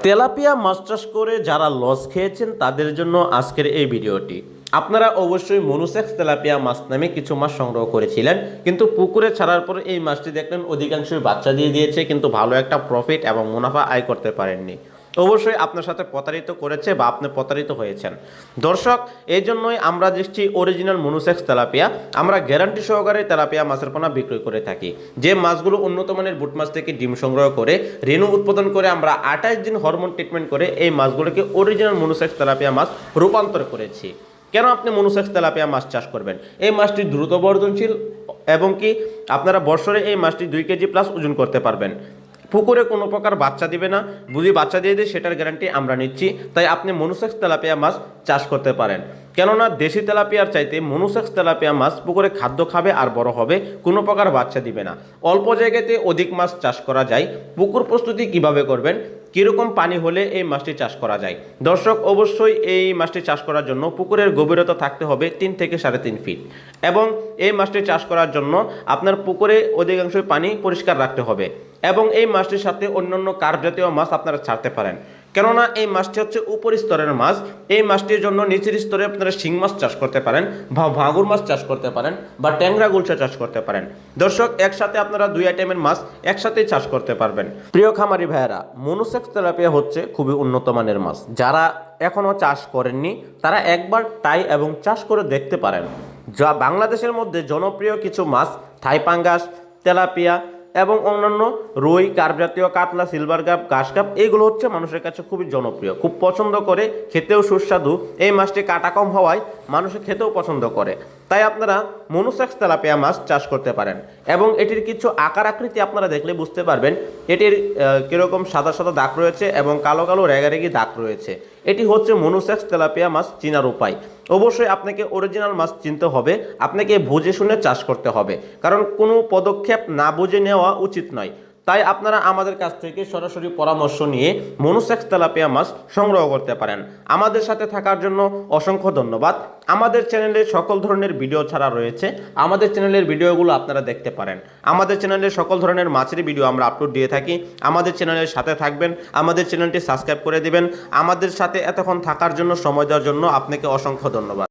Tilapia মাছ চাষ করে যারা লস খেয়েছেন, তাদের জন্য আজকের এই ভিডিওটি। আপনারা অবশ্যই মনুসেক্স তেলাপিয়া মাছ নামে কিছু মাছ সংগ্রহ করেছিলেন, কিন্তু পুকুরে ছাড়ার পর এই মাছটি দেখলেন অধিকাংশই বাচ্চা দিয়ে দিয়েছে, কিন্তু ভালো একটা প্রফিট এবং মুনাফা আয় করতে পারেননি। অবশ্যই আপনার সাথে প্রতারিত করেছে বা আপনি প্রতারিত হয়েছেন। দর্শক এই জন্যই আমরা দেখছি অরিজিনাল মনুসেক্স তেলাপিয়া। আমরা গ্যারান্টি সহকারে তেলাপিয়া মাছের পোনা বিক্রয় করে থাকি। যে মাছগুলো উন্নত মানের বুট মাছ থেকে ডিম সংগ্রহ করে, রেণু উৎপাদন করে আমরা আঠাশ দিন হরমোন ট্রিটমেন্ট করে এই মাছগুলোকে অরিজিনাল মনুসেক্স তেলাপিয়া মাছ রূপান্তর করেছি। কেন আপনি মনুসেক্স তেলাপিয়া মাছ চাষ করবেন? এই মাছটি দ্রুত বর্ধনশীল এবং কি আপনারা বছরে এই মাছটি দুই কেজি প্লাস ওজন করতে পারবেন। পুকুরে কোনো প্রকার বাচ্চা দিবে না। বুঝি বাচ্চা দিয়ে দেয়, সেটার গ্যারান্টি আমরা নিচ্ছি। তাই আপনি মনুসেক্স তেলাপিয়া মাছ চাষ করতে পারেন। কেননা দেশি তেলাপিয়ার চাইতে মনুসেক্স তেলাপিয়া মাছ পুকুরে খাদ্য খাবে আর বড় হবে, কোনো প্রকার বাচ্চা দিবে না। অল্প জায়গাতে অধিক মাছ চাষ করা যায়। পুকুর প্রস্তুতি কীভাবে করবেন? কীরকম পানি হলে এই মাছটি চাষ করা যায়? দর্শক, অবশ্যই এই মাছটি চাষ করার জন্য পুকুরের গভীরতা থাকতে হবে তিন থেকে সাড়ে তিন ফিট। এবং এই মাছটি চাষ করার জন্য আপনার পুকুরে অধিকাংশই পানি পরিষ্কার রাখতে হবে। এবং এই মাছটির সাথে অন্যান্য কার্প জাতীয় মাছ আপনারা ছাড়তে পারেন। কেননা এই মাছটি হচ্ছে উপর স্তরের মাছ। এই মাছটির জন্য নিচের স্তরে আপনারা শিং মাছ চাষ করতে পারেন বা ভাঙুর মাছ চাষ করতে পারেন বা ট্যাংরা গুলশা চাষ করতে পারেন। দর্শক, একসাথে আপনারা দুই আইটেমের মাছ একসাথেই চাষ করতে পারবেন। প্রিয় খামারি ভাইয়েরা, মনুসেক্স তেলাপিয়া হচ্ছে খুবই উন্নত মানের মাছ। যারা এখনও চাষ করেননি, তারা একবার টাই এবং চাষ করে দেখতে পারেন। যা বাংলাদেশের মধ্যে জনপ্রিয় কিছু মাছ, থাই পাঙ্গাস, তেলাপিয়া এবং অন্যান্য রুই কার্প জাতীয় কাতলা, সিলভার কাপ, ঘাস কাপ এইগুলো হচ্ছে মানুষের কাছে খুবই জনপ্রিয়, খুব পছন্দ করে, খেতেও সুস্বাদু। এই মাছটি কাটা কম হওয়ায় মানুষে খেতেও পছন্দ করে। তাই আপনারা মনুসেক্স তেলাপিয়া মাছ চাষ করতে পারেন এবং এটির কিছু আকার আকৃতি আপনারা দেখলে বুঝতে পারবেন, এটির কীরকম সাদা সাদা দাগ রয়েছে এবং কালো কালো রেগারেগি দাগ রয়েছে। এটি হচ্ছে মনুসেক্স তেলাপিয়া মাছ, চিনার উপায়। অবশ্যই আপনাকে অরিজিনাল মাছ চিনতে হবে, আপনাকে বুঝে শুনে চাষ করতে হবে। কারণ কোনো পদক্ষেপ না বুঝে নেওয়া উচিত নয়। তাই আপনারা আমাদের কাছ থেকে সরাসরি পরামর্শ নিয়ে মনুসেক্স তেলাপিয়া মাছ সংগ্রহ করতে পারেন। আমাদের সাথে থাকার জন্য অসংখ্য ধন্যবাদ। আমাদের চ্যানেলে সকল ধরনের ভিডিও ছাড়া রয়েছে। আমাদের চ্যানেলের ভিডিওগুলো আপনারা দেখতে পারেন। আমাদের চ্যানেলে সকল ধরনের মাছের ভিডিও আমরা আপলোড দিয়ে থাকি। আমাদের চ্যানেলের সাথে থাকবেন। আমাদের চ্যানেলটি সাবস্ক্রাইব করে দিবেন। আমাদের সাথে এতক্ষণ থাকার জন্য, সময় দেওয়ার জন্য আপনাকে অসংখ্য ধন্যবাদ।